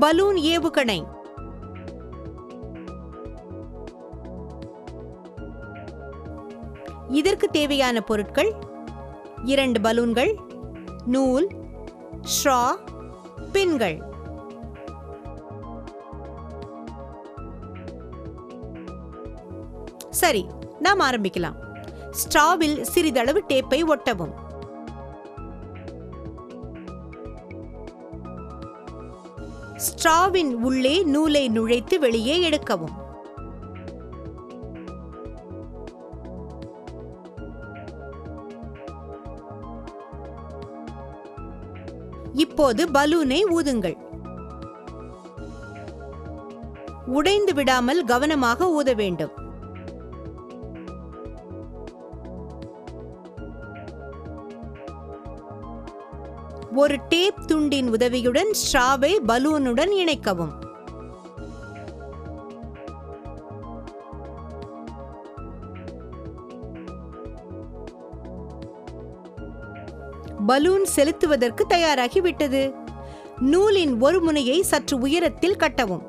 Balloon ஏவுகணை. இதற்கு தேவையான பொருட்கள் இரண்டு பலூன்கள் நூல் ஸ்ட்ரா பின்கள். சரி நாம் ஆரம்பிக்கலாம். ஸ்ட்ராவில் சிறிதளவு டேப்பை ஒட்டவும். ஸ்ட்ராவின் உள்ளே நூலை நுழைத்து வெளியே எடுக்கவும். இப்போது பலூனை ஊதுங்கள். உடைந்து விடாமல் கவனமாக ஊத வேண்டும். ஒரு டேப் துண்டின் உதவியுடன் ஸ்ட்ராவை பலூனுடன் இணைக்கவும். பலூன் செலுத்துவதற்கு தயாராகி விட்டது. நூலின் ஒரு முனையை சற்று உயரத்தில் கட்டவும்.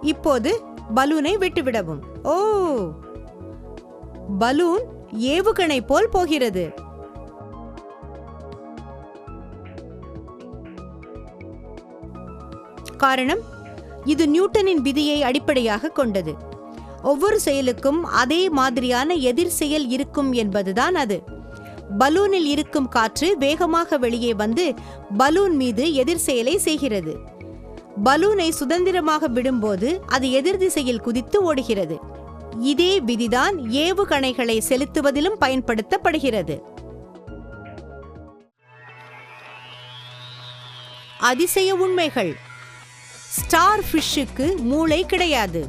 இப்போது பலூனை விட்டுவிடவும். ஓ! பலூன் ஏவுகணை போல் போகிறது. காரணம் இது நியூட்டனின் விதியை அடிப்படையாக கொண்டது. ஒவ்வொரு செயலுக்கும் அதே மாதிரியான எதிர் செயல் இருக்கும் என்பதுதான் அது. பலூனில் இருக்கும் காற்று வேகமாக வெளியே வந்து பலூன் மீது எதிர் செயலை செய்கிறது. பலூனை சுதந்திரமாக விடும்போது அது எதிர் திசையில் குதித்து ஓடுகிறது. இதே விதிதான் ஏவுகணைகளை செலுத்துவதிலும் பயன்படுத்தப்படுகிறது. அதிசய உண்மைகள். ஸ்டார் ஃபிஷ்ஷுக்கு மூளை கிடையாது.